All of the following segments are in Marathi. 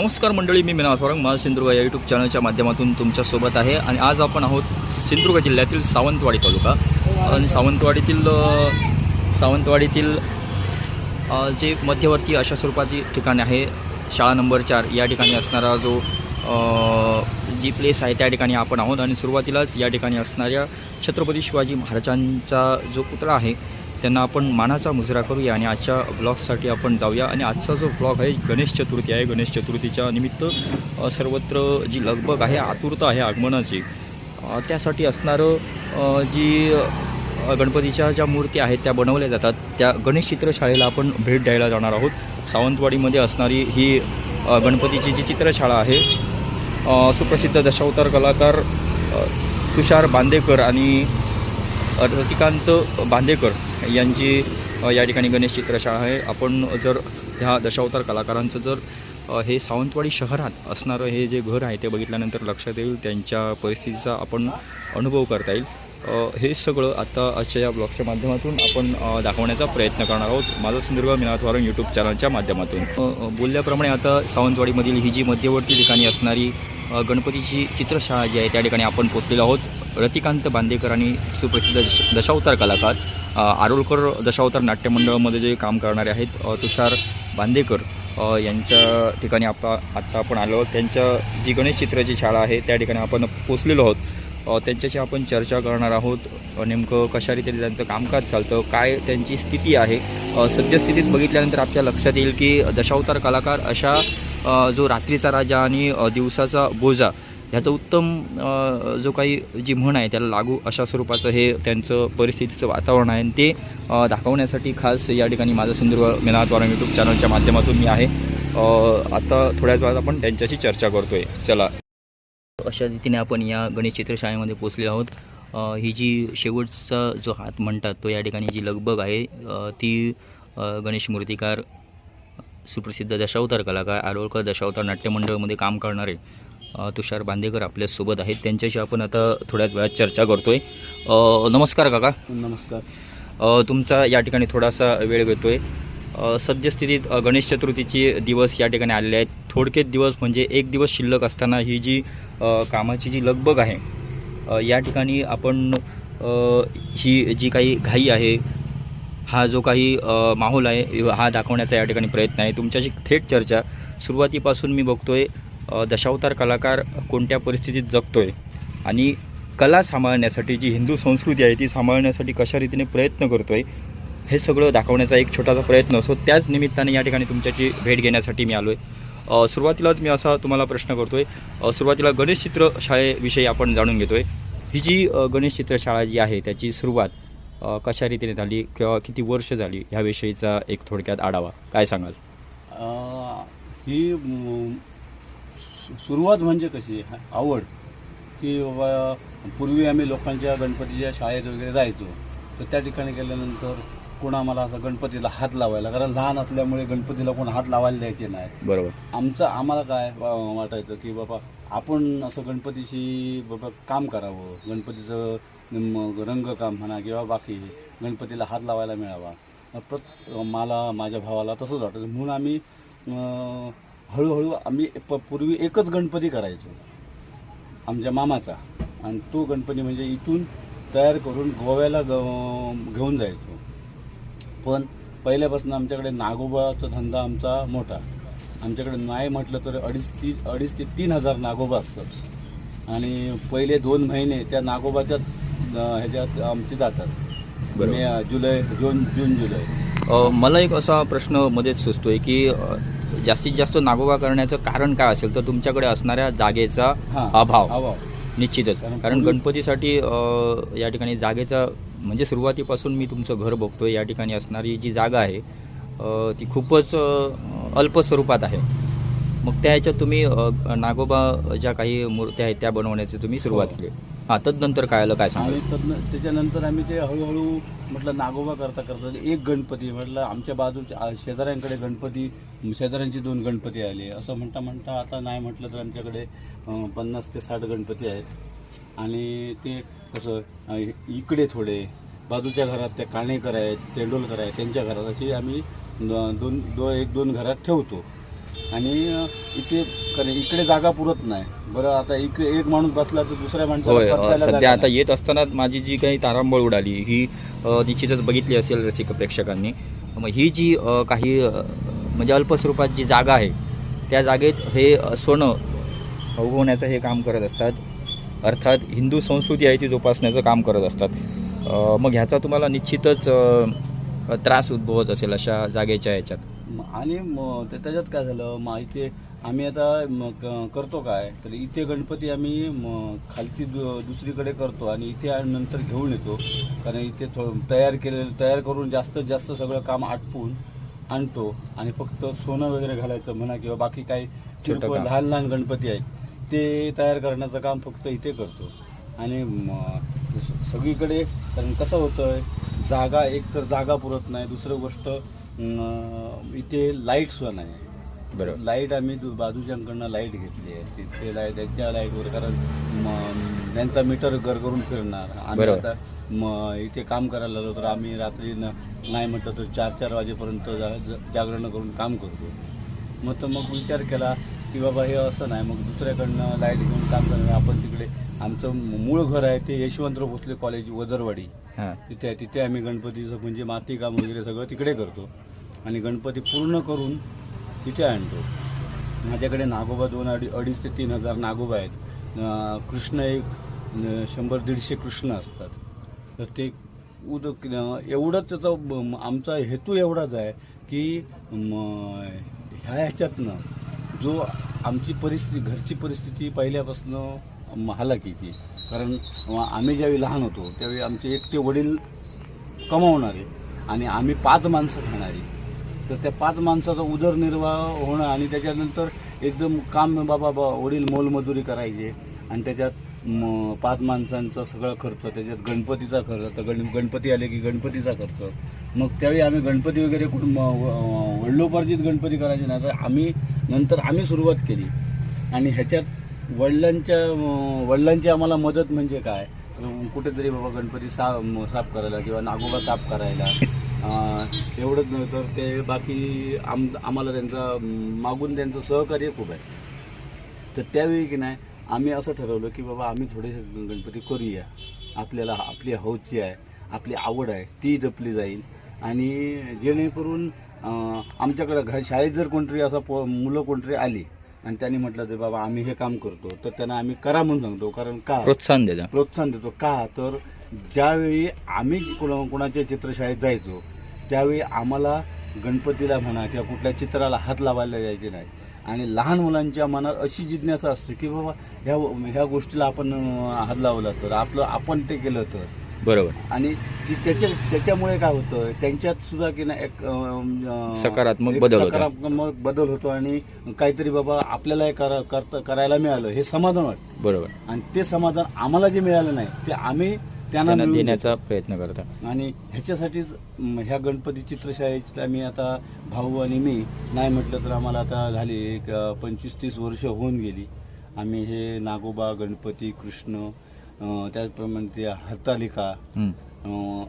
नमस्कार मंडळी मी मीना स्वरंग माझा सिंधुदुर्ग या यूट्यूब चॅनलच्या माध्यमातून तुमच्यासोबत आहे. आणि आज आपण आहोत सिंधुदुर्ग जिल्ह्यातील सावंतवाडी तालुका. आणि सावंतवाडीतील सावंतवाडीतील जे मध्यवर्ती अशा स्वरूपाची ठिकाण आहे शाळा नंबर चार या ठिकाणी असणारा जो जी प्लेस आहे त्या ठिकाणी आपण आहोत. आणि सुरुवातीलाच या ठिकाणी असणाऱ्या छत्रपती शिवाजी महाराजांचा जो पुतळा आहे त्यांना आपण मानाचा मुजरा करूया आणि आजच्या ब्लॉगसाठी आपण जाऊया. आणि आजचा जो ब्लॉग आहे गणेश चतुर्थी आहे. गणेश चतुर्थीच्या निमित्त सर्वत्र जी लगबग आहे आतुरता आहे आगमनाची त्यासाठी असणारं जी गणपतीच्या ज्या मूर्ती आहेत त्या बनवल्या जातात. त्या गणेश चित्रशाळेला आपण भेट द्यायला जाणार आहोत. सावंतवाडीमध्ये असणारी ही गणपतीची जी चित्रशाळा आहे सुप्रसिद्ध दशावतार कलाकार तुषार बांदेकर आणि रतिकांत बांदेकर. यांची या ठिकाणी गणेश चित्रशाळा आहे. आपण जर ह्या दशावतार कलाकारांचं जर हे सावंतवाडी शहरात असणारं हे जे घर आहे ते बघितल्यानंतर लक्षात येईल त्यांच्या परिस्थितीचा आपण अनुभव करता येईल. हे सगळं आता आजच्या या ब्लॉगच्या माध्यमातून आपण दाखवण्याचा प्रयत्न करणार आहोत. माझा संदर्भ मिनाथ वारण यूट्यूब चॅनलच्या माध्यमातून. बोलल्याप्रमाणे आता सावंतवाडीमधील ही जी मध्यवर्ती ठिकाणी असणारी गणपतीची चित्रशाळा जी आहे त्या ठिकाणी आपण पोचलेलो आहोत. रतिकांत बांदेकर आणि सुप्रसिद्ध दश दशावतार कलाकार आरोलकर दशावतार नाट्यमंडळामध्ये जे काम करणारे आहेत तुषार बांदेकर यांच्या ठिकाणी आपा आत्ता आपण आलो त्यांच्या जी गणेश चित्राची शाळा आहे त्या ठिकाणी आपण पोचलेलो आहोत. त्यांच्याशी आपण चर्चा करणार आहोत. नेमकं कशा रीतीने त्यांचं कामकाज चालतं काय त्यांची स्थिती आहे सद्यस्थितीत बघितल्यानंतर आपल्या लक्षात येईल की दशावतार कलाकार अशा जो रात्रीचा राजा आणि दिवसाचा बोजा ह्याचं उत्तम जो काही जी म्हण आहे त्याला लागू अशा स्वरूपाचं हे त्यांचं परिस्थितीचं वातावरण आहे. आणि ते दाखवण्यासाठी खास या ठिकाणी माझं सिंधुदुर्ग मेनाद्वारा यूट्यूब चॅनलच्या माध्यमातून मी आहे. आता थोड्याच वेळात आपण त्यांच्याशी चर्चा करतोय. चला. अशा रीतीने आपण या गणेश चित्रशाळेमध्ये पोचले आहोत. ही जी शेवटचा जो हात म्हणतात तो या ठिकाणी जी लगबग आहे ती गणेश मूर्तिकार सुप्रसिद्ध दशावतार कलाकार आरोळकर दशावतार नाट्य मंडळामध्ये काम करणारे तुषार बांदेकर आपल्यासोबत आहेत. त्यांच्याशी आपण आता थोड्याच वेळात चर्चा करतोय. अ, नमस्कार काका. नमस्कार. तुमचा या ठिकाणी थोडासा वेळ घेतोय. अ, सद्यस्थितीत गणेश चतुर्थीचे दिवस या ठिकाणी आलेले आहेत. थोडकेच दिवस म्हणजे एक दिवस शिल्लक असताना ही जी कामाची जी लगबग आहे या ठिकाणी आपण ही जी काही घाई आहे हा जो काही माहोल आहे हा दाखवण्याचा या ठिकाणी प्रयत्न आहे. तुमच्याशी थेट चर्चा. सुरुवातीपासून मी बघतोय दशावतार कलाकार कोणत्या परिस्थितीत जगतोय आणि कला सांभाळण्यासाठी जी हिंदू संस्कृती आहे ती सांभाळण्यासाठी कशा रीतीने प्रयत्न करतोय हे सगळं दाखवण्याचा एक छोटासा प्रयत्न. असतो त्याच निमित्ताने या ठिकाणी तुमच्याची भेट घेण्यासाठी मी आलो आहे सुरुवातीलाच मी असा तुम्हाला प्रश्न करतोय आहे सुरुवातीला गणेश चित्र शाळेविषयी आपण जाणून घेतोय. ही जी गणेश चित्रशाळा जी आहे त्याची सुरुवात कशा रीतीने झाली किंवा किती वर्ष झाली ह्याविषयीचा एक थोडक्यात आढावा. काय सांगाल? ही सुरुवात म्हणजे कशी? आवड. की बाबा पूर्वी आम्ही लोकांच्या गणपतीच्या शाळेत वगैरे जायचो. तर त्या ठिकाणी गेल्यानंतर कोण आम्हाला असं गणपतीला हात लावायला कारण लहान असल्यामुळे गणपतीला कोण हात लावायला द्यायचे नाही. बरोबर. आमचं आम्हाला काय वाटायचं की बाबा आपण असं गणपतीशी बाबा काम करावं. गणपतीचं मग रंगकाम म्हणा किंवा बाकी गणपतीला हात लावायला मिळावा. प्रत मला माझ्या भावाला तसंच वाटतं. म्हणून आम्ही हळूहळू आम्ही प पूर्वी एकच गणपती करायचो. आमच्या मामाचा. आणि तो गणपती म्हणजे इथून तयार करून गोव्याला ग घेऊन जायचो. पण पहिल्यापासून आमच्याकडे नागोबाचा धंदा आमचा मोठा. आमच्याकडे नाही म्हटलं तर अडीच ती अडीच ते तीन हजार नागोबा असतात. आणि पहिले दोन महिने त्या नागोबाच्या ह्याच्यात आमचे जातात. मे जुलै जून जून जुलै. मला एक असा प्रश्न मध्येच सुचतोय की जास्तीत जास्त नागोबा करण्याचं कारण काय असेल तर तुमच्याकडे असणाऱ्या जागेचा अभाव. अभाव. निश्चितच. कारण गणपतीसाठी या ठिकाणी जागेचा म्हणजे सुरुवातीपासून मी तुमचं घर बघतोय या ठिकाणी असणारी जी जागा आहे ती खूपच अल्प स्वरूपात आहे. मग त्या ह्याच्यात तुम्ही नागोबा ज्या काही मूर्त्या आहेत त्या बनवण्याची तुम्ही सुरुवात हो. केली. हा तदनंतर काय आलं काय सांगा आणि तदन- त्याच्यानंतर आम्ही ते हळूहळू म्हटलं नागोबा करता करता एक गणपती म्हटलं आमच्या बाजूच्या शेजाऱ्यांकडे गणपती शेजाऱ्यांचे दोन गणपती आले. असं म्हणता म्हणता आता नाही म्हटलं तर आमच्याकडे अं, पन्नास ते साठ गणपती आहेत. आणि ते कसं अं, इकडे थोडे बाजूच्या घरात त्या काणेकर आहेत तेंडोलकर आहेत त्यांच्या घरात अशी आम्ही दोन दो एक दोन घरात ठेवतो. आणि इथे कारण इकडे जागा पुरत नाही. बरं आता इकडे एक माणूस बसला तर दुसऱ्या होय माणसाला अ, सध्या आता. येत असताना माझी जी काही तारांबळ उडाली ही अ, निश्चितच बघितली असेल रसिक प्रेक्षकांनी. मग ही जी अ, काही अ, म्हणजे अल्प स्वरूपात जी जागा आहे त्या जागेत हे अ, सोनं उगवण्याचं हे काम करत असतात. अर्थात हिंदू संस्कृती आहे ती जोपासण्याचं काम करत असतात. अ, मग ह्याचा तुम्हाला निश्चितच अ, त्रास उद्भवत असेल अशा जागेच्या याच्यात म- आणि त्याच्यात काय झालं? मग इथे आम्ही आता करतो काय? तर इथे गणपती आम्ही म- खालती दु- दुसरीकडे करतो आणि इथे नंतर घेऊन येतो. कारण इथे थो तयार केलेलं तयार करून जास्तीत जास्त सगळं काम आटपून आणतो. आणि फक्त सोनं वगैरे घालायचं म्हणा किंवा बाकी काही. लहान लहान गणपती आहेत ते तयार करण्याचं काम फक्त इथे करतो. आणि सगळीकडे कारण कसं होतं जागा एक तर जागा पुरत नाही दुसरं गोष्ट इथे लाइट सुद्धा नाही. बरोबर. लाइट आम्ही दु- बाजूच्यांकडनं लाइट घेतली आहे. तिथे लाइट त्यांच्या लाईटवर कारण म- त्यांचा मीटर घर करून फिरणार. आम्ही बरोबर. आता म- इथे काम करायला आलो तर आम्ही रात्री न- नाही म्हटलं तर चार चार वाजेपर्यंत जा- ज- जागरण करून काम करतो. मग तर मग विचार केला की बाबा हे असं नाही. मग दुसऱ्याकडनं लाइट घेऊन काम करणार. आपण तिकडे आमचं मूळ घर आहे ते यशवंतराव भोसले कॉलेज वजरवाडी. हां. तिथे आहे तिथे आम्ही गणपतीचं म्हणजे माती काम वगैरे सगळं तिकडे करतो. आणि गणपती पूर्ण करून तिथे आणतो. माझ्याकडे नागोबा दोन अडी अडीच ते तीन हजार नागोबा आहेत. कृष्ण एक शंभर दीडशे कृष्ण असतात. तर ते उदक एवढंच त्याचा आमचा हेतू एवढाच आहे की ह्या ह्याच्यातनं जो आमची परिस्थिती घरची परिस्थिती पहिल्यापासून हालाकीची कारण आम्ही ज्यावेळी लहान होतो त्यावेळी आमचे एकटे वडील कमावणारे आणि आम्ही पाच माणसं खाणारी. तर त्या पाच माणसाचा उदरनिर्वाह होणं आणि त्याच्यानंतर एकदम काम बाबा बा वडील मोलमजुरी करायचे आणि त्याच्यात म, पाच माणसांचा सगळा खर्च त्याच्यात गणपतीचा खर्च तर गण गणपती आले की गणपतीचा खर्च. मग त्यावेळी आम्ही गणपती वगैरे कुठून वडलोपार्जित व- वडिलोपार्जित गणपती करायचे नाही तर आम्ही नंतर आम्ही सुरुवात केली. आणि ह्याच्यात वडिलांच्या वडिलांची आम्हाला मदत म्हणजे काय? तर कुठेतरी बाबा गणपती सा साफ करायला किंवा नागोबा साफ करायला. एवढंच नाही तर ते बाकी आम आम्हाला त्यांचा मागून त्यांचं सहकार्य खूप आहे. तर त्यावेळी की नाही आम्ही असं ठरवलं की बाबा आम्ही थोडेसे गणपती करूया. आपल्याला आपली हौची आहे आपली आवड आहे ती जपली जाईल. आणि जेणेकरून आमच्याकडं घर शाळेत जर कोणतरी असं पो मुलं कोणतरी आली आणि त्यांनी म्हटलं तर बाबा आम्ही हे काम करतो तर त्यांना आम्ही करा म्हणून सांगतो कारण का? प्रोत्साहन देता प्रोत्साहन देतो. का? तर ज्यावेळी आम्ही कोणा कोणाच्या चित्रशाळेत जायचो त्यावेळी आम्हाला गणपतीला म्हणा किंवा कुठल्या चित्राला हात लावायला जायचे नाही. आणि लहान मुलांच्या मनात अशी जिज्ञासा असते की बाबा ह्या ह्या गोष्टीला आपण हात लावला तर आपलं आपण ते केलं तर. बरोबर. आणि ती त्याच्या त्याच्यामुळे काय होतं त्यांच्यात सुद्धा की ना एक अं, सकारात्मक एक बदल होतो. सकारात्मक बदल होतो आणि काहीतरी बाबा आपल्याला हे करा करता करायला मिळालं हे समाधान वाटतं. बरोबर. आणि ते समाधान आम्हाला जे मिळालं नाही ते आम्ही त्यांना त्यांना मिळवून देण्याचा प्रयत्न करता. देतो. आणि ह्याच्यासाठीच म, ह्या गणपती चित्रशाळेत आम्ही आता भाऊ आणि मी नाही म्हटलं तर आम्हाला आता झाली एक पंचवीस तीस वर्ष होऊन गेली. आम्ही हे नागोबा गणपती कृष्ण त्याचप्रमाणे ते हरतालिका. अं,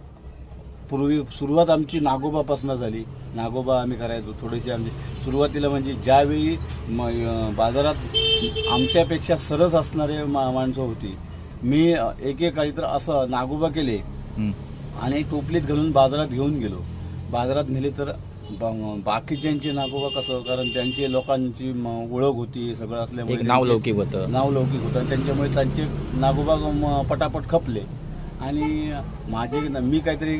पूर्वी सुरुवात आमची नागोबापासून झाली नागोबा आम्ही करायचो थोडीशी आमची सुरुवातीला म्हणजे ज्यावेळी म, अं, बाजारात आमच्यापेक्षा सरस असणारे मा माणसं होती मी अं, एक एक काही तर असं नागोबा केले. आणि टोपलीत घालून बाजारात घेऊन गेलो बाजारात नेले तर बाकीच्यांचे नागोबा कसं कारण त्यांची लोकांची ओळख होती सगळं असल्यामुळे नाव लौकिक होतं. नाव लौकिक होतं आणि त्यांच्यामुळे त्यांचे नागोबा पटापट खपले. आणि माझे न- मी काहीतरी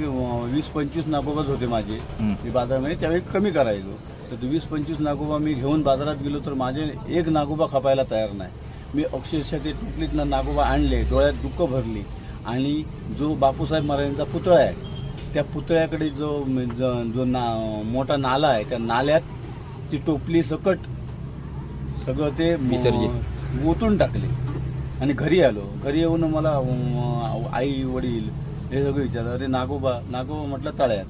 वीस पंचवीस नागोबाच होते माझे. मी बाजारामध्ये त्यावेळी कमी करायचो. तर ते वीस पंचवीस नागोबा मी घेऊन बाजारात गेलो तर माझे एक नागोबा खपायला तयार नाही. मी अक्षरशः ते टुकलीतनं नागोबा आणले डोळ्यात दुःख भरली. आणि जो बापूसाहेब महाराजांचा पुतळा आहे त्या पुतळ्याकडे जो ज- जो ना मोठा नाला आहे त्या नाल्यात ती टोपली सकट सगळं ते विसर्जित. ओतून टाकले. आणि घरी आलो. घरी येऊन मला आई वडील हे सगळं विचारलं अरे नागोबा नागोबा म्हटलं तळ्यात.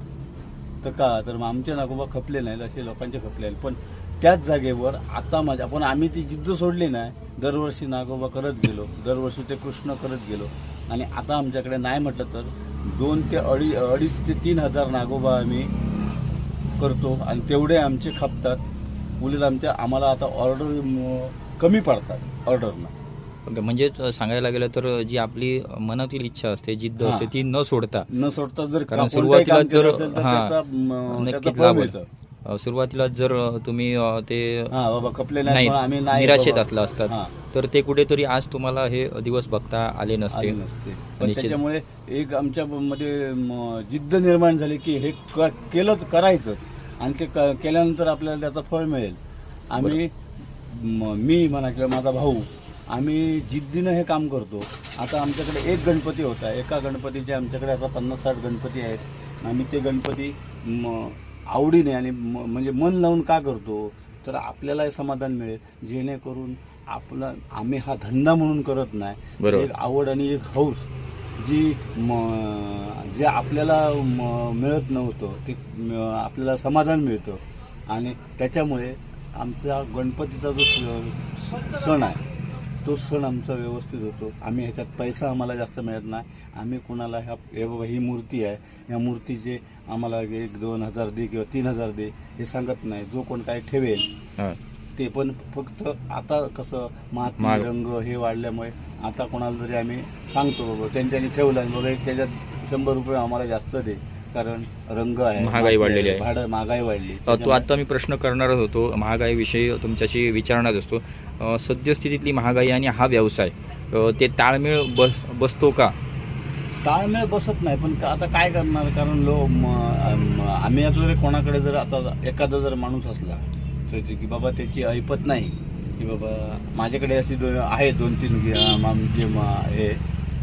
तर का? तर मग आमचे नागोबा खपले नाहीत असे लोकांचे खपले आहेत पण त्याच जागेवर आता माझ्या पण आम्ही ती जिद्द सोडली नाही दरवर्षी नागोबा करत गेलो. दरवर्षी ते कृष्ण करत गेलो. आणि आता आमच्याकडे नाही म्हटलं तर दोन ते अडी अडीच ते तीन हजार नागोबा आम्ही करतो आणि तेवढे आमचे खपतात. उलट आमच्या आम्हाला आता ऑर्डर कमी पडतात ऑर्डरनं. ओके म्हणजे सांगायला गेलं तर जी आपली मनातील इच्छा असते जिद्द. असते ती न सोडता. न सोडता जर सुरुवातीला जर सुरुवातीला जर तुम्ही ते हा बाबा नाही निराशेत. असला असतात. तर ते कुठेतरी आज तुम्हाला हे दिवस बघता आले नसते. त्याच्यामुळे एक आमच्या मध्ये जिद्द निर्माण झाली की हे क- केलंच करायचंच आणि ते केल्यानंतर आपल्याला त्याचं फळ मिळेल आम्ही म, म्हणा किंवा माझा भाऊ आम्ही जिद्दीनं हे काम करतो आता आमच्याकडे एक गणपती होता एका गणपतीचे आमच्याकडे आता पन्नास साठ गणपती आहेत आम्ही ते गणपती आवडीने आणि म- म्हणजे मन लावून का करतो तर आपल्याला समाधान मिळेल. जेणेकरून आपला आम्ही हा धंदा म्हणून करत नाही. एक आवड आणि एक हौस जी म जे आपल्याला म मिळत नव्हतं ते आपल्याला समाधान मिळतं. आणि त्याच्यामुळे आमचा गणपतीचा जो सण आहे तो सण आमचा व्यवस्थित होतो. आम्ही ह्याच्यात पैसा आम्हाला जास्त मिळत नाही. आम्ही कोणाला ह्या हे बाबा ही मूर्ती आहे. या मूर्तीचे आम्हाला एक दोन हजार दे किंवा तीन हजार दे हे सांगत नाही. जो कोण काय ठेवेल. ते पण फक्त आता कसं महाग. रंग हे वाढल्यामुळे आता कोणाला जरी आम्ही सांगतो बाबा त्यांच्यानी ठेवलं आणि बाबा एक त्याच्यात शंभर रुपये आम्हाला जास्त दे. कारण रंग आहे महागाई वाढलेली आहे. भाडं महागाई वाढली. तो आता मी प्रश्न करणारच होतो. महागाईविषयी तुमच्याशी विचारणार असतो. सद्यस्थितीतली महागाई आणि हा व्यवसाय. ते ताळमेळ बस बसतो का? ताळमेळ बसत नाही पण का- आता काय करणार? कारण लो आम्ही आता जर कोणाकडे जर आता एखादा जर माणूस असला त्याची की बाबा त्याची ऐपत नाही. की बाबा माझ्याकडे अशी दोन आहे दोन तीन गी- हे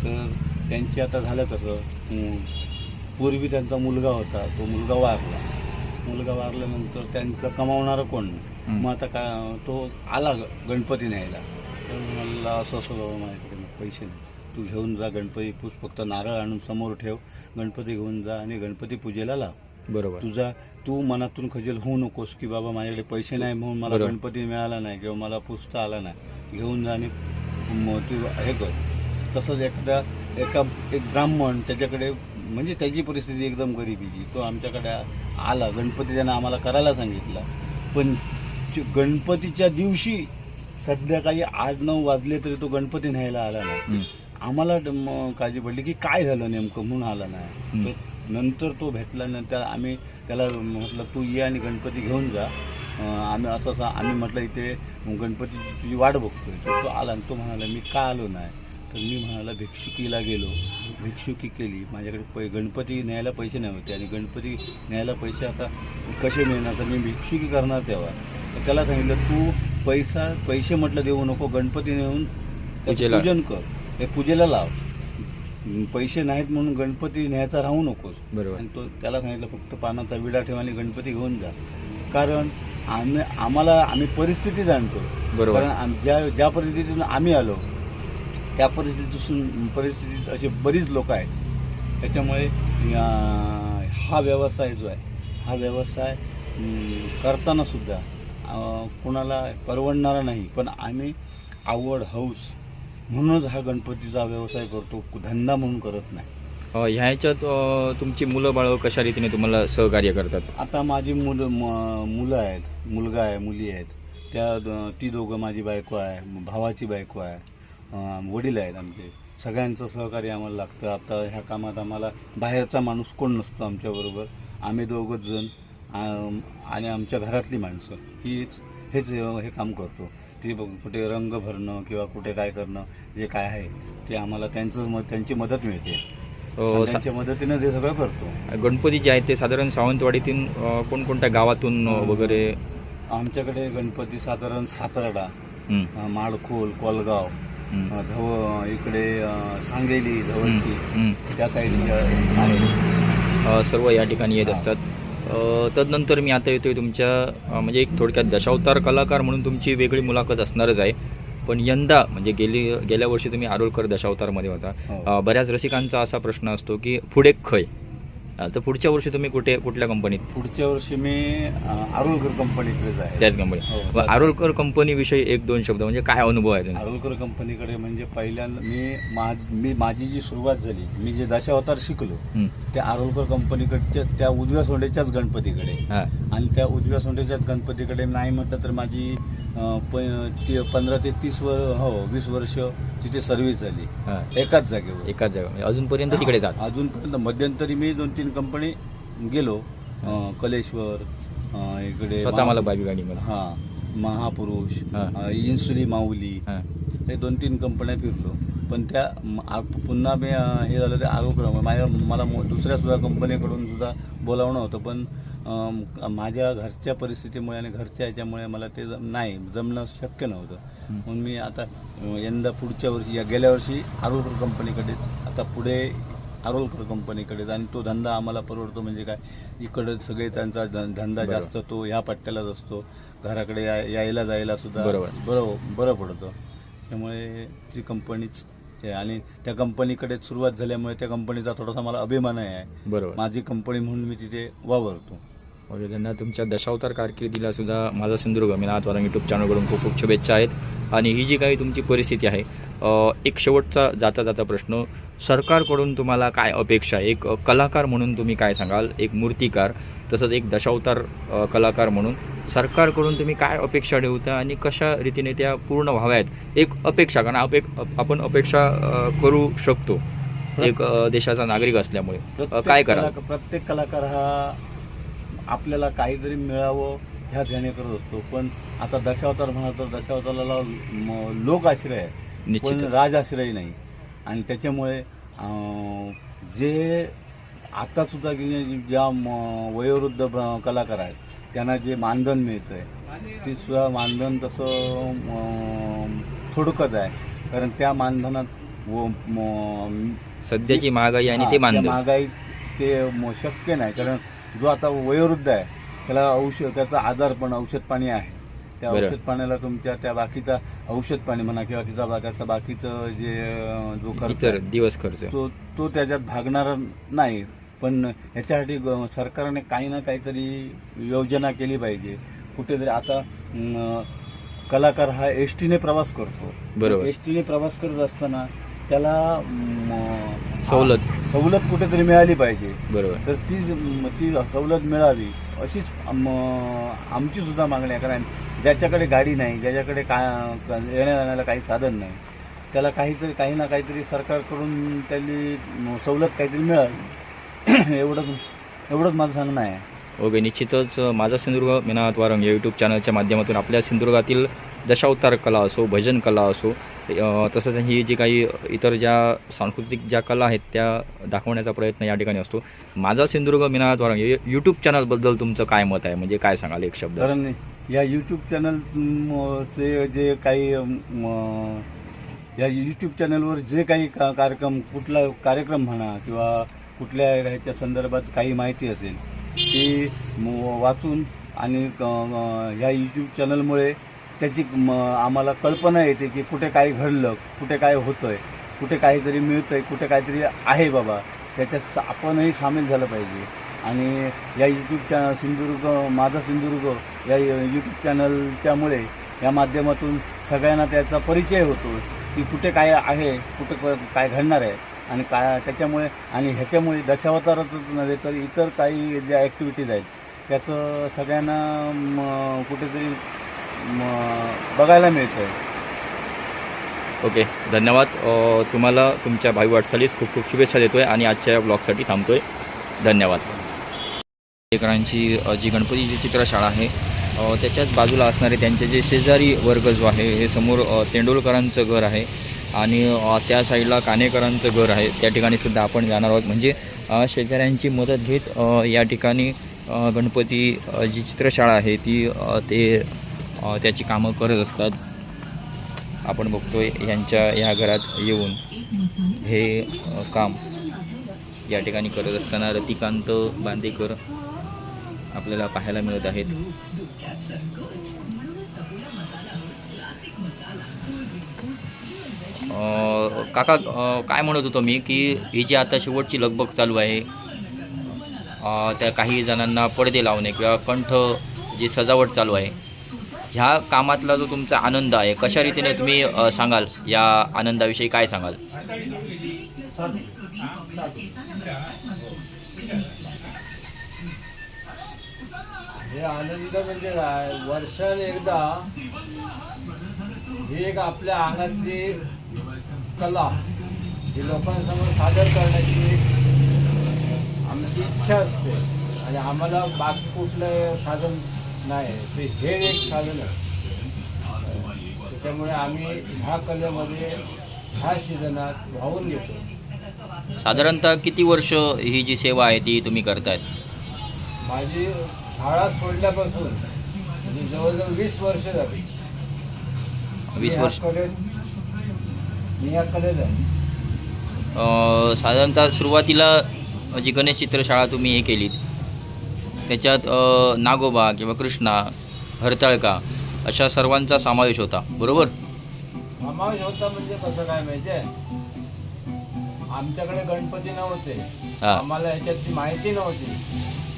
तर त्यांची आता झालं कसं पूर्वी त्यांचा मुलगा होता तो मुलगा वारला. मुलगा वारल्यानंतर त्यांचं कमावणारं कोण? नाही मग आता का तो आला गणपती न्यायला. तर मला असं असं बाबा माझ्याकडे मग पैसे नाही. तू घेऊन जा गणपती पूज फक्त नारळ आणून समोर ठेव. गणपती घेऊन जा आणि गणपती पूजेला लाव. बरोबर. तुझा तू मनातून खजेल होऊ नकोस की बाबा माझ्याकडे पैसे नाही म्हणून मला बरोबर. गणपती मिळाला नाही किंवा मला पुजता आला नाही. घेऊन जा आणि म- तू हे कर. तसंच एखादा एका एक ब्राह्मण त्याच्याकडे म्हणजे त्याची परिस्थिती एकदम गरिबीची. तो आमच्याकडे आला. गणपती त्यानं आम्हाला करायला सांगितला. पण गणपतीच्या दिवशी संध्याकाळी आठ नऊ वाजले तरी तो गणपती न्यायला आला नाही. आम्हाला काळजी पडली की काय झालं नेमकं म्हणून आला नाही. तर नंतर तो भेटल्यानंतर आम्ही त्याला म्हटलं तू ये आणि गणपती घेऊन जा. आम्ही असं असं आम्ही म्हटलं इथे गणपतीची तुझी वाट बघतोय. तर तो आला आणि तो म्हणाला मी का आलो नाही? तर मी म्हणाला भिक्षुकीला गेलो. भिक्षुकी केली. माझ्याकडे पै गणपती न्यायला पैसे नाही होते आणि गणपती न्यायला पैसे आता कसे मिळणार? तर मी भिक्षुकी करणार तेव्हा. तर त्याला सांगितलं तू पैसा पैसे म्हटलं देऊ नको गणपती नेऊन त्याचं पूजेला. पूजन कर. ते पूजेला लाव. पैसे नाहीत म्हणून गणपती न्यायचा राहू नकोस. बरोबर. आणि तो त्याला सांगितलं फक्त पानाचा विडा ठेवा आणि गणपती घेऊन जा. कारण आम्ही आम्हाला आम्ही परिस्थिती जाणतो. बरोबर. कारण आम- ज्या ज्या परिस्थितीतून आम्ही आलो त्या परिस्थितीतून परिस्थितीत असे बरीच लोक आहेत. त्याच्यामुळे अं, हा व्यवसाय जो आहे हा व्यवसाय अं, करताना सुद्धा कुणाला परवडणारा नाही पण आम्ही आवड हौस म्हणूनच हा गणपतीचा व्यवसाय करतो धंदा म्हणून करत नाही. ह्याच्यात तुमची मुलं बाळ कशा रीतीने तुम्हाला सहकार्य करतात? आता माझी मुलं म- मुलं आहेत मुलगा आहे मुली आहेत. त्या द- ती दोघं माझी बायको आहे भावाची बायको आहे. वडील आहेत आमचे. सगळ्यांचं सहकार्य आम्हाला लागतं. आता ह्या कामात आम्हाला बाहेरचा माणूस कोण नसतो आमच्याबरोबर. आम्ही दोघंच जण. आणि आमच्या घरातली माणसं हीच हेच हे काम करतो. ती बघ कुठे रंग भरणं किंवा कुठे काय करणं जे काय आहे ते आम्हाला त्यांचं मत त्यांची मदत मिळते. सा- त्यांच्या मदतीनं ते सगळं करतो. गणपती जे आहेत ते साधारण सावंतवाडीतून कोणकोणत्या गावातून वगैरे? आमच्याकडे गणपती साधारण सातरडा हं, माडखोल कोलगाव हं, धव इकडे सांगेली हं, धवळकी हं. त्या साईडला अ, सर्व या ठिकाणी येत हा. असतात. तदनंतर मी आता येतोय तुमच्या अ, म्हणजे एक थोडक्यात दशावतार कलाकार म्हणून तुमची वेगळी मुलाखत असणारच आहे. पण यंदा म्हणजे गेली गेल्या वर्षी तुम्ही आरोलकर दशावतारमध्ये होता. हो. बऱ्याच रसिकांचा असा प्रश्न असतो की पुढे खय? तर पुढच्या वर्षी तुम्ही कुठे कुठल्या कंपनीत पुढच्या वर्षी मी आरुलकर कंपनीकडेच आहे. त्याच कंपनी आरोलकर कंपनीविषयी एक दोन शब्द म्हणजे काय अनुभव आहे आरुलकर कंपनीकडे म्हणजे पहिल्यांदा मी मा मी माझी जी सुरुवात झाली मी जे दशावतार शिकलो. त्या आरुलकर कंपनीकडच्या त्या उजव्या सोंडेच्याच गणपतीकडे. आणि त्या उजव्या सोंडेच्याच गणपतीकडे नाही म्हटलं तर माझी प ती पंधरा ते तीस वर हो वीस वर्ष तिथे सर्व्हिस झाली. हां. एकाच जागेवर. एकाच जागा म्हणजे अजूनपर्यंत तिकडे जात. अजूनपर्यंत. मध्यंतरी मी दोन तीन कंपनी गेलो. अं, कलेश्वर अं, इकडे स्वतः मला बाबी गाडी मला हां महापुरुष हां. अं, इन्सुली माऊली. हां. हे दोन तीन कंपन्या फिरलो. पण त्या म- आ- पुन्हा मी अं, हे झालं ते आरोग्य माझ्या मला मो- दुसऱ्या सुद्धा कंपनीकडून सुद्धा बोलावणं होतं. पण माझ्या घरच्या परिस्थितीमुळे आणि घरच्या याच्यामुळे मला ते जम- नाही जमणं शक्य नव्हतं. म्हणून मी आता यंदा पुढच्या वर्षी या गेल्या वर्षी आरोग्य कंपनीकडे आता पुढे आरोलकर कंपनीकडे आणि तो धंदा आम्हाला परवडतो म्हणजे काय? इकडं सगळे त्यांचा धंदा. जास्त तो ह्या पट्ट्यालाच असतो. घराकडे या- यायला जायला सुद्धा बरोबर. बरं बरं पडतं. त्यामुळे ती कंपनीच आणि त्या कंपनीकडे सुरुवात झाल्यामुळे त्या कंपनीचा थोडासा मला अभिमान आहे. बरोबर. माझी कंपनी म्हणून मी तिथे वावरतो. ओके त्यांना तुमच्या दशावतार कारकिर्दीला सुद्धा माझा सिंधुदुर्ग मी नाथ वारंग यूट्यूब चॅनलकडून खूप खूप शुभेच्छा आहेत. आणि ही जी काही तुमची परिस्थिती आहे एक शेवटचा जाता जाता प्रश्न. सरकारकडून तुम्हाला काय अपेक्षा आहे? एक कलाकार म्हणून तुम्ही काय सांगाल? एक मूर्तिकार तसंच एक दशावतार कलाकार म्हणून सरकारकडून तुम्ही काय अपेक्षा ठेवता आणि कशा रीतीने त्या पूर्ण व्हाव्यात एक अपेक्षा कारण अपेक आपण अपेक्षा करू शकतो. एक देशाचा नागरिक असल्यामुळे. काय कलाकार- प्रत्येक कलाकार हा आपल्याला काहीतरी मिळावं ह्या ध्याने करत असतो. पण आता दशावतार म्हणा तर दशावताराला लोक आश्रय आहे पण निश्चितच. राजाश्रय नाही. आणि त्याच्यामुळे जे आता सुद्धा की ज्या म- वयोवृद्ध कलाकार आहेत त्यांना जे मानधन मिळतं आहे ते सुद्धा मानधन तसं थोडकंच आहे. कारण त्या मानधनात व म- सध्याची महागाई आणि ते मानधन. महागाई ते म- शक्य नाही. कारण जो आता वयोवृद्ध आहे त्याला औषध त्याचा आजार पण औषध पाणी आहे. त्या बरं. औषध पाण्याला तुमच्या त्या बाकीचा औषध पाणी म्हणा किंवा तिचा बा- त्याचा बाकीचं जे अं, जो खर्च इतर आहे, दिवस खर्च. तो तो त्याच्यात भागणार नाही. पण ह्याच्यासाठी ग- सरकारने काही ना काहीतरी योजना केली पाहिजे. कुठेतरी आता अं, कलाकार हा एस टीने प्रवास करतो. बरोबर. एस टीने प्रवास करत असताना त्याला म, सवलत. सवलत कुठेतरी मिळाली पाहिजे. बरोबर. तर ती ती सवलत मिळावी अशीच आम- आमची सुद्धा मागणी आहे. कारण ज्याच्याकडे गाडी नाही ज्याच्याकडे काय येण्या जाण्याला काही साधन नाही त्याला काहीतरी काही ना काहीतरी सरकारकडून त्यांनी म- सवलत काहीतरी मिळावी. एवढंच एवढंच माझं सांगणं आहे. ओके निश्चितच माझा सिंधुदुर्ग मीनाथ वारंग या यूट्यूब चॅनलच्या माध्यमातून आपल्या सिंधुदुर्गातील दशावतार कला असो भजन कला असो तसंच ही जी काही इतर ज्या सांस्कृतिक ज्या कला आहेत त्या दाखवण्याचा प्रयत्न या ठिकाणी असतो. माझा सिंधुदुर्ग मीनाथ वारंग यूट्यूब चॅनलबद्दल तुमचं काय मत आहे? म्हणजे काय सांगाल एक शब्द? कारण या यूट्यूब चॅनलचे जे काही म, या यूट्यूब चॅनलवर जे काही का कार्यक्रम कुठला कार्यक्रम म्हणा किंवा कुठल्या ह्याच्या संदर्भात काही माहिती असेल ती वाचून आणि ह्या यूट्यूब चॅनलमुळे त्याची म, आम्हाला कल्पना येते की कुठे काय घडलं कुठे काय होतं आहे कुठे काहीतरी मिळतं आहे कुठे काहीतरी आहे बाबा. त्याच्यात आपणही सामील झालं पाहिजे. आणि या यूट्यूब चॅनल सिंधुदुर्ग माझा सिंधुदुर्ग या यूट्यूब चॅनलच्यामुळे या माध्यमातून सगळ्यांना त्याचा परिचय होतो की कुठे काय आहे कुठे काय घडणार आहे. आणि काय त्याच्यामुळे आणि ह्याच्यामुळे दशावतारातच नव्हे तर इतर काही ज्या ॲक्टिव्हिटीज आहेत त्याचं सगळ्यांना कुठेतरी बघायला मिळतं आहे ओके धन्यवाद. अ, तुम्हाला तुमच्या भावी वाटचालीस खूप खूप शुभेच्छा देतोय आणि आजच्या या ब्लॉगसाठी थांबतोय. धन्यवाद. लेकरांची अ, जी गणपतीची चित्रशाळा आहे अ, त्याच्याच बाजूला असणारे त्यांचे जे शेजारी वर्ग जो आहे हे समोर अ, तेंडुलकरांचं घर आहे आणि अ, त्या साईडला कानेकरांचं घर आहे. त्या ठिकाणी सुद्धा आपण जाणार आहोत. म्हणजे अ, शेजाऱ्यांची मदत घेत अ, या ठिकाणी अ, गणपती अ, जी चित्रशाळा आहे ती अ, ते त्याची कामं करत असतात. आपण बघतोय यांच्या या घरात येऊन हे काम या ठिकाणी करत असताना रतिकांत बांदेकर आपल्याला पाहायला मिळत आहेत. काका काय म्हणत होतो मी की ही जी आता शेवटची लगबग चालू आहे त्या काही जणांना पडदे लावणे किंवा कंठ जी सजावट चालू आहे ह्या कामातला जो तुमचा आनंद आहे कशा रीतीने तुम्ही सांगाल? या आनंदाविषयी काय सांगाल? हे आनंद म्हणजे काय? वर्षान एकदा ही एक आपल्या अंगातली कला ही लोकांसमोर सादर करण्याची आमची इच्छा असते. आणि आम्हाला बाकी कुठलं साधन नाही ते हे एक साधन त्याच्यामुळे आम्ही ह्या कलेमध्ये ह्या सीझनात वाहून घेतो. साधारणतः किती वर्ष ही जी सेवा आहे ती तुम्ही करतायत? माझी शाळा सोडल्यापासून म्हणजे जवळजवळ वीस वर्ष झाली. वीस वर्ष. मी या कलेत आहे. साधारणतः सुरुवातीला जी गणेश चित्रशाळा तुम्ही हे केलीत त्याच्यात नागोबा किंवा कृष्णा हरताळका अशा सर्वांचा समावेश होता. बरोबर? समावेश होता म्हणजे कसं काय माहिती आमच्याकडे गणपती नव्हते. आम्हाला ह्याच्यातली माहिती नव्हती.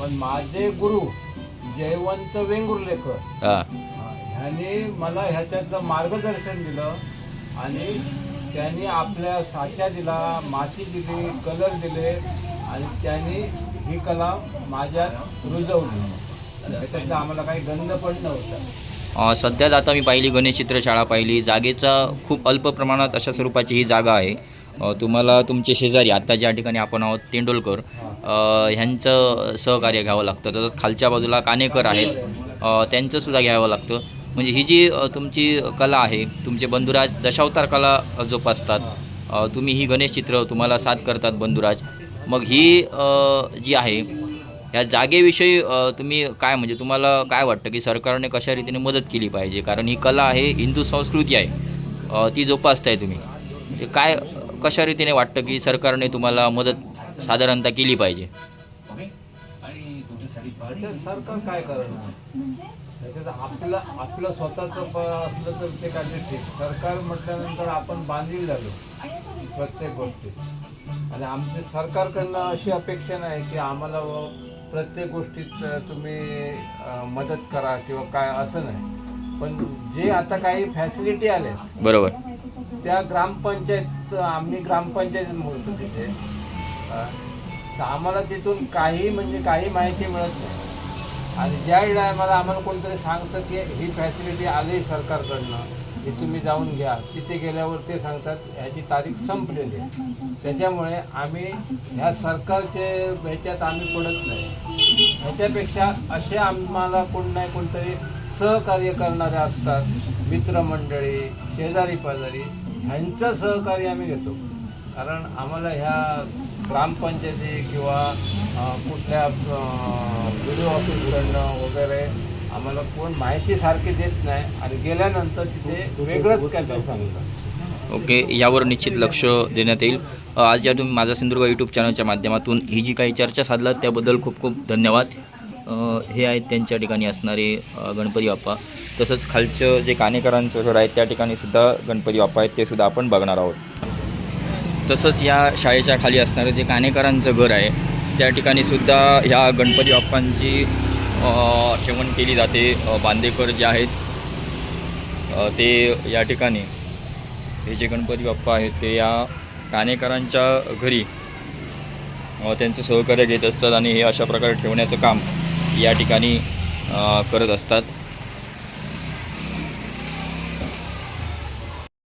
पण माझे गुरु जयवंत वेंगुर्लेकर हां. ह्याने मला ह्याच्यातलं मार्गदर्शन दिलं आणि त्यांनी आपल्या साच्या दिला माती दिली कलर दिले आणि त्यांनी ही कला माझ्यात रुजवली ह्याच्यातलं आम्हाला काही गंध पण नव्हता. सध्याच आता मी पाहिली गणेश चित्रशाळा पाहिली. जागेचा खूप अल्प प्रमाणात अशा स्वरूपाची ही जागा आहे. अ, तुम्हाला तुमचे शेजारी आता ज्या ठिकाणी आपण आहोत तेंडोलकर अ, ह्यांचं सहकार्य घ्यावं लागतं. तसंच खालच्या बाजूला कानेकर आहेत. अ, त्यांचं सुद्धा घ्यावं लागतं. म्हणजे ही जी अ, तुमची कला आहे तुमचे बंधुराज दशावतार कला जोपासतात. अ, तुम्ही ही गणेश चित्र तुम्हाला साथ करतात बंधुराज. मग ही जी आहे या जागेविषयी तुम्ही काय म्हणजे तुम्हाला काय वाटतं की सरकारने कशा रीतीने मदत केली पाहिजे? कारण ही कला आहे हिंदू संस्कृती आहे. ती जोपासताय तुम्ही. म्हणजे काय कशा रीतीने वाटतं की सरकारने तुम्हाला मदत साधारणतः केली पाहिजे? सरकार काय करणार? त्याच्यात आपलं आपलं स्वतःचं असलं तर ते काय ठीक. सरकार म्हटल्यानंतर आपण बांधील झालो. प्रत्येक गोष्टीत. आणि आमची सरकारकडनं अशी अपेक्षा नाही की आम्हाला प्रत्येक गोष्टीत तुम्ही मदत करा किंवा काय असं नाही. पण जे आता काही फॅसिलिटी आल्या बरोबर. त्या ग्रामपंचायत आम्ही ग्रामपंचायत बोलतो तिथे तर आम्हाला तिथून काही म्हणजे काही माहिती मिळत नाही. आणि ज्या टायमाला आम्हाला कोणतरी सांगतं की ही फॅसिलिटी आली सरकारकडनं हे तुम्ही जाऊन घ्या तिथे गेल्यावर ते सांगतात ह्याची तारीख संपलेली आहे. त्याच्यामुळे आम्ही ह्या सरकारचे ह्याच्यात आम्ही पडत नाही. ह्याच्यापेक्षा असे आम्हाला कोण नाही कोणतरी सहकार्य करणारे असतात मित्रमंडळी शेजारी पाजारी ह्यांचं सहकार्य आम्ही घेतो. कारण आम्हाला ह्या ग्रामपंचायती किंवा कुठल्या व्हिडिओ ऑफिसकडनं वगैरे आम्हाला कोण माहिती सारखी देत नाही. आणि गेल्यानंतर तिथे वेगळंच काय सांगितलं ओके यावर निश्चित लक्ष देण्यात येईल. आज या तुम्ही माझा सिंधुदुर्ग यूट्यूब चॅनलच्या माध्यमातून ही जी काही चर्चा साधलात त्याबद्दल खूप खूप धन्यवाद. हे आहेत त्यांच्या ठिकाणी असणारे गणपती बाप्पा. तसंच खालचं जे कानेकरांचं घर आहे त्या ठिकाणी सुद्धा गणपती बाप्पा आहेत ते सुद्धा आपण बघणार आहोत. तसंच या शाळेच्या खाली असणारं जे कानेकरांचं घर आहे त्या ठिकाणी सुद्धा ह्या गणपती बाप्पांची ठेवण केली जाते. बांदेकर जे आहेत ते या ठिकाणी हे जे गणपती बाप्पा आहेत ते या कानेकरांच्या घरी त्यांचं सहकार्य घेत असतात आणि हे अशा प्रकारे ठेवण्याचं काम या ठिकाणी करत असतात.